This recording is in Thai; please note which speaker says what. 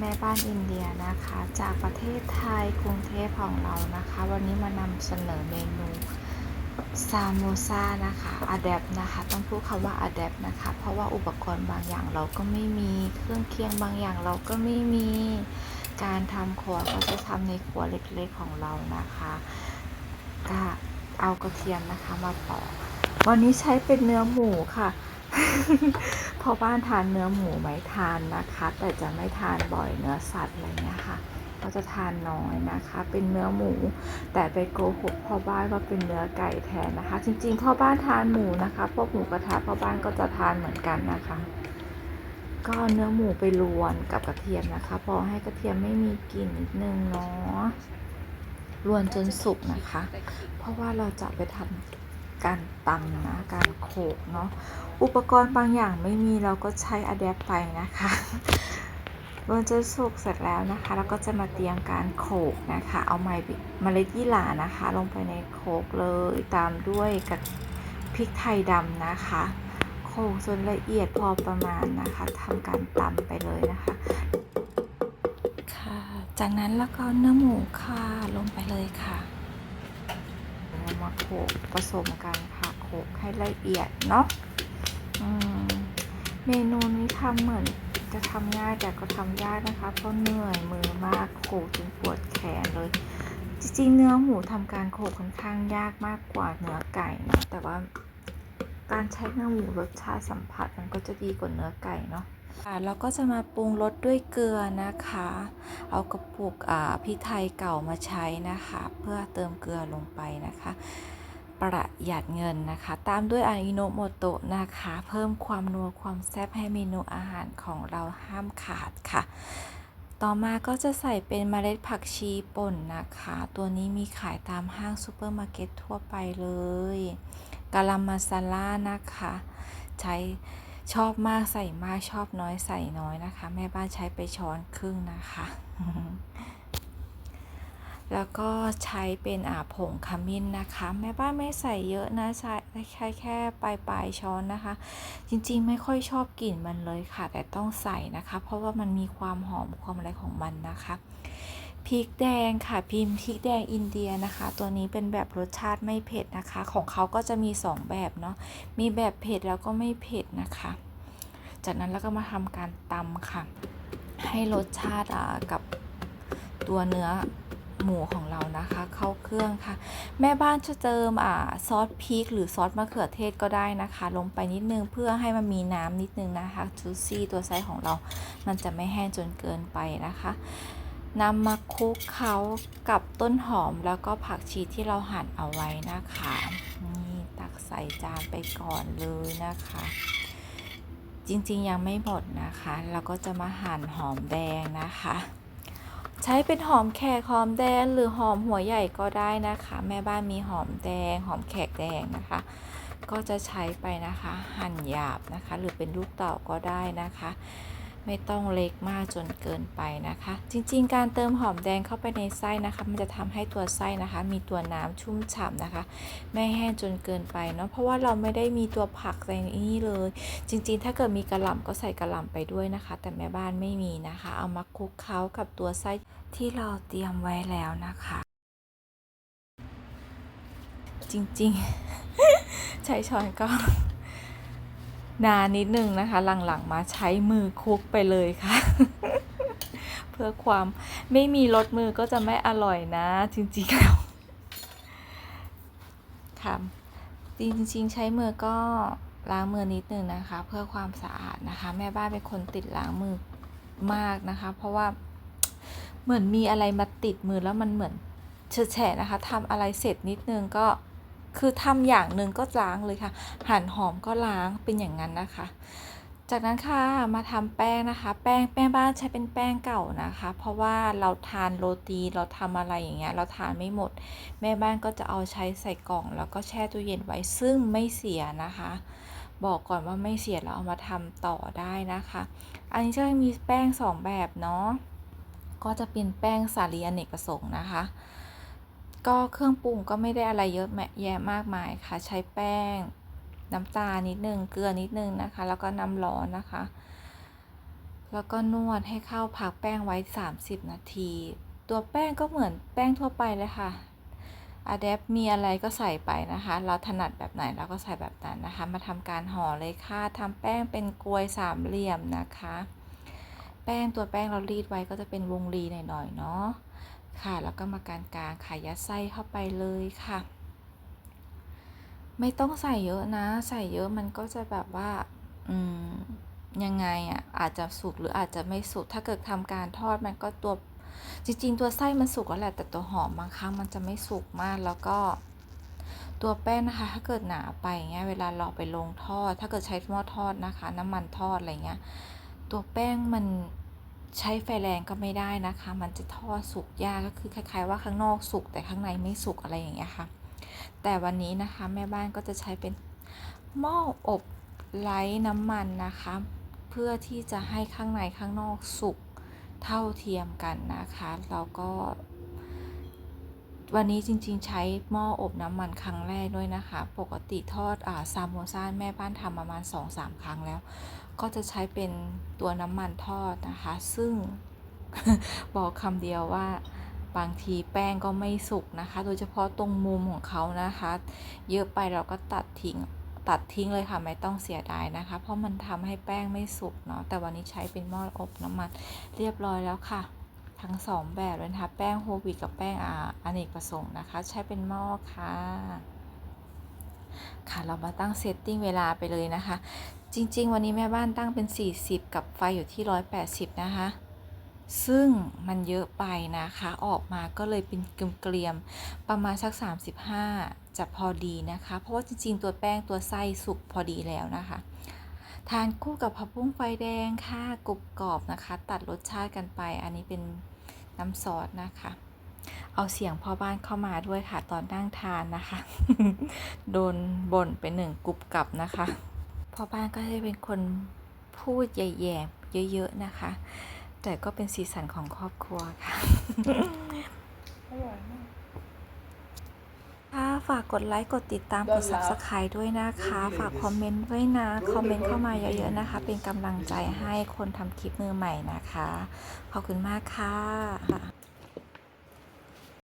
Speaker 1: แม่บ้านอินเดียนะคะ จากประเทศไทยกรุงเทพของเรานะคะ วันนี้มานำเสนอเมนูซาโมซานะคะอ d ด p นะคะ ต้องพูดคำว่าอ d ด p นะคะ เพราะว่าอุปกรณ์บางอย่างเราก็ไม่มีเครื่องเคียงบางอย่างเราก็ไม่มี การทำครัวก็จะทำในครัวเล็กๆของเรานะคะก็เอากระเทียมนะคะมาปอกวันนี้ใช้เป็นเนื้อหมูค่ะ พอบ้านทานเนื้อหมูไหมทานนะคะ แต่จะไม่ทานบ่อยเนื้อสัตว์อะไรเงี้ยค่ะ ก็จะทานน้อยนะคะ เป็นเนื้อหมู แต่ไปโกหกพ่อบ้านว่าเป็นเนื้อไก่แทนนะคะ จริงๆพ่อบ้านทานหมูนะคะ พวกหมูกระทะพ่อบ้านก็จะทานเหมือนกันนะคะก็เอาเนื้อหมูไปรวนกับกระเทียมนะคะ พอให้กระเทียมไม่มีกลิ่นนิดนึงเนาะรวนจนสุกนะคะ เพราะว่าเราจะไปทำ การตำนะ การโขลกเนาะ อุปกรณ์บางอย่างไม่มีเราก็ใช้อะแดปไปนะคะรวนจนสุกเสร็จแล้วนะคะแล้วก็จะมาเตรียมการโขลกนะคะ เอาไม้เมล็ดยี่หร่านะคะ ลงไปในโขลกเลยตามด้วยกับพริกไทยดำนะคะ โขลกจนละเอียดพอประมาณนะคะทำการตำไปเลยนะคะค่ะ จากนั้นแล้วก็เนื้อหมูค่ะลงไปเลยค่ะ เรามาโขลกผสมกันค่ะโขลกให้ละเอียดเนาะเมนูนี้ทำเหมือนจะทำง่ายแต่ก็ทำยากนะคะ เพราะเหนื่อยมือมากโขกจนปวดแขนเลย จริงๆ เนื้อหมูทำการโขกค่อนข้างยากมากกว่าเนื้อไก่นะแต่ว่าการใช้เนื้อหมูรสชาติสัมผัสมันก็จะดีกว่าเนื้อไก่เนาะ ค่ะแล้วก็จะมาปรุงรสด้วยเกลือนะคะ เอากระปุกอ่าพริกไทยเก่ามาใช้นะคะ เพื่อเติมเกลือลงไปนะคะ ประหยัดเงินนะคะ ตามด้วยอาอิโนโมโตะนะคะ เพิ่มความนัวความแซ่บให้เมนูอาหารของเราห้ามขาดค่ะ ต่อมาก็จะใส่เป็นเมล็ดผักชีป่นนะคะ ตัวนี้มีขายตามห้างซูเปอร์มาร์เก็ตทั่วไปเลยกะลามาซาล่านะคะ ใช้ ชอบมากใส่มากชอบน้อยใส่น้อยนะคะ แม่บ้านใช้ไปช้อนครึ่งนะคะ แล้วก็ใช้เป็นอาผงขมิ้นนะคะ แม่บ้านไม่ใส่เยอะนะใช้ใช้แค่ปลายปลายช้อนนะคะ จริงๆไม่ค่อยชอบกลิ่นมันเลยค่ะ แต่ต้องใส่นะคะ เพราะว่ามันมีความหอมความอะไรของมันนะคะ พริกแดงค่ะพิมพ์พริกแดงอินเดียนะคะ ตัวนี้เป็นแบบรสชาติไม่เผ็ดนะคะ ของเขาก็จะมี 2 แบบเนาะมีแบบเผ็ดแล้วก็ไม่เผ็ดนะคะ จากนั้นแล้วก็มาทำการตำค่ะ ให้รสชาติกับตัวเนื้อหมูของเรานะคะเข้าเครื่องค่ะ แม่บ้านจะเติมอ่าซอสพริกหรือซอสมะเขือเทศก็ได้นะคะ ลงไปนิดนึงเพื่อให้มันมีน้ำนิดนึงนะคะจูซี่ตัวไซส์ของเรา มันจะไม่แห้งจนเกินไปนะคะ นำมาคลุกเคล้ากับต้นหอมแล้วก็ผักชีที่เราหั่นเอาไว้นะคะ นี่ตักใส่จานไปก่อนเลยนะคะ จริงๆยังไม่หมดนะคะ เราก็จะมาหั่นหอมแดงนะคะ ใช้เป็นหอมแขกหอมแดงหรือหอมหัวใหญ่ก็ได้นะคะ แม่บ้านมีหอมแดง หอมแขกแดงนะคะ ก็จะใช้ไปนะคะ หั่นหยาบนะคะ หรือเป็นลูกเต๋าก็ได้นะคะ ไม่ต้องเล็กมากจนเกินไปนะคะ จริงๆ การเติมหอมแดงเข้าไปในไส้นะคะ มันจะทำให้ตัวไส้นะคะ มีตัวน้ำชุ่มฉ่ำนะคะ ไม่แห้งจนเกินไปเนาะเพราะว่าเราไม่ได้มีตัวผักในนี้เลย จริงๆ ถ้าเกิดมีกระหล่ำก็ใส่กระหล่ำไปด้วยนะคะ แต่แม่บ้านไม่มีนะคะ เอามาคลุกเคล้ากับตัวไส้ที่เราเตรียมไว้แล้วนะคะ จริงๆ ใช้ช้อนก็ นานนิดนึงนะคะ หลังๆมาใช้มือคุกไปเลยค่ะ เพื่อความไม่มีรสมือก็จะไม่อร่อยนะ จริงๆแล้วค่ะจริงๆ ใช้มือก็ล้างมือนิดนึงนะคะ เพื่อความสะอาดนะคะ แม่บ้านเป็นคนติดล้างมือมากนะคะ เพราะว่าเหมือนมีอะไรมาติดมือแล้วมันเหมือนเฉะแฉะนะคะทำอะไรเสร็จนิดนึงก็ คือทำอย่างหนึ่งก็ล้างเลยค่ะ หั่นหอมก็ล้างเป็นอย่างนั้นนะคะ จากนั้นค่ะมาทำแป้งนะคะ แป้งแป้งบ้านใช้เป็นแป้งเก่านะคะ เพราะว่าเราทานโรตีเราทำอะไรอย่างเงี้ยเราทานไม่หมด แม่บ้านก็จะเอาใช้ใส่กล่อง แล้วก็แช่ตู้เย็นไว้ซึ่งไม่เสียนะคะบอกก่อนว่าไม่เสียเราเอามาทำต่อได้นะคะ อันนี้จะมีแป้งสองแบบเนาะ ก็จะเป็นแป้งสาลีอเนกประสงค์นะคะ ก็เครื่องปรุงก็ไม่ได้อะไรเยอะแยะมากมายค่ะ ใช้แป้ง น้ำตาลนิดนึง เกลือนิดนึงนะคะ แล้วก็น้ำร้อนนะคะ แล้วก็นวดให้เข้าพักแป้งไว้ 30 นาที ตัวแป้งก็เหมือนแป้งทั่วไปเลยค่ะอะแดปมีอะไรก็ใส่ไปนะคะ เราถนัดแบบไหนเราก็ใส่แบบนั้นนะคะ มาทำการห่อเลยค่ะทำแป้งเป็นกลวยสามเหลี่ยมนะคะ แป้งตัวแป้งเรารีดไว้ก็จะเป็นวงรีหน่อยๆเนาะ ค่ะ แล้วก็มาการกลางค่ะยัดไส้เข้าไปเลยค่ะ ไม่ต้องใส่เยอะนะ ใส่เยอะมันก็จะแบบว่า อืม ยังไงอะ อาจจะสุกหรืออาจจะไม่สุก ถ้าเกิดทำการทอดมันก็ตัว จริง ๆ ตัวไส้มันสุกแล้วแหละ แต่ตัวหอมบางครั้งมันจะไม่สุกมาก แล้วก็ตัวแป้งนะคะ ถ้าเกิดหนาไปเงี้ย เวลาเราไปลงทอด ถ้าเกิดใช้หม้อทอดนะคะ น้ำมันทอดอะไรเงี้ย ตัวแป้งมัน ใช้ไฟแรงก็ไม่ได้นะคะ มันจะทอดสุกยากก็คือคล้ายๆว่าข้างนอกสุกแต่ข้างในไม่สุกอะไรอย่างเงี้ยค่ะ แต่วันนี้นะคะแม่บ้านก็จะใช้เป็นหม้ออบไร้น้ำมันนะคะ เพื่อที่จะให้ข้างในข้างนอกสุกเท่าเทียมกันนะคะ แล้วก็ วันนี้จริงๆ ใช้หม้ออบน้ำมันครั้งแรกด้วยนะคะ ปกติทอดอาซามโมซ่าแม่บ้านทำประมาณ 2-3 ครั้งแล้ว ก็จะใช้เป็นตัวน้ำมันทอดนะคะ ซึ่งบอกคำเดียวว่าบางทีแป้งก็ไม่สุกนะคะ โดยเฉพาะตรงมุมของเขานะคะ เยอะไปเราก็ตัดทิ้งตัดทิ้งเลยค่ะไม่ต้องเสียดายนะคะ เพราะมันทำให้แป้งไม่สุกเนาะแต่วันนี้ใช้เป็นหม้ออบน้ำมันเรียบร้อยแล้วค่ะ ทั้งสองแบบเลยนะคะแป้งโฮวีกับแป้งอาอเนกประสงค์นะคะ ใช้เป็นหม้อค่ะ ค่ะเรามาตั้งเซตติ้งเวลาไปเลยนะคะ จริง ๆ วันนี้แม่บ้านตั้งเป็น 40 กับไฟอยู่ที่ 180 นะคะ ซึ่งมันเยอะไปนะคะ ออกมาก็เลยเป็นเกลียมๆประมาณสัก 35 จะพอดีนะคะ เพราะว่าจริง ๆ ตัวแป้งตัวไส้สุกพอดีแล้วนะคะ ทานคู่กับผักบุ้งไฟแดงค่ะกรุบกรอบนะคะ ตัดรสชาติกันไป อันนี้เป็นน้ำซอสนะคะ เอาเสียงพ่อบ้านเข้ามาด้วยค่ะ ตอนนั่งทานนะคะ โดนบ่นไปหนึ่งกรุบกรับนะคะพ่อบ้านก็จะเป็นคนพูดแย่ๆเยอะๆนะคะ แต่ก็เป็นสีสันของครอบครัวค่ะ
Speaker 2: อร่อยมาก
Speaker 1: ค่ะ ฝากกดไลค์ กดติดตาม กด subscribe ด้วยนะคะ ฝากคอมเมนต์ด้วยนะ คอมเมนต์เข้ามาเยอะๆนะคะ เป็นกำลังใจให้คนทำคลิปมือใหม่นะคะ ขอบคุณมากค่ะ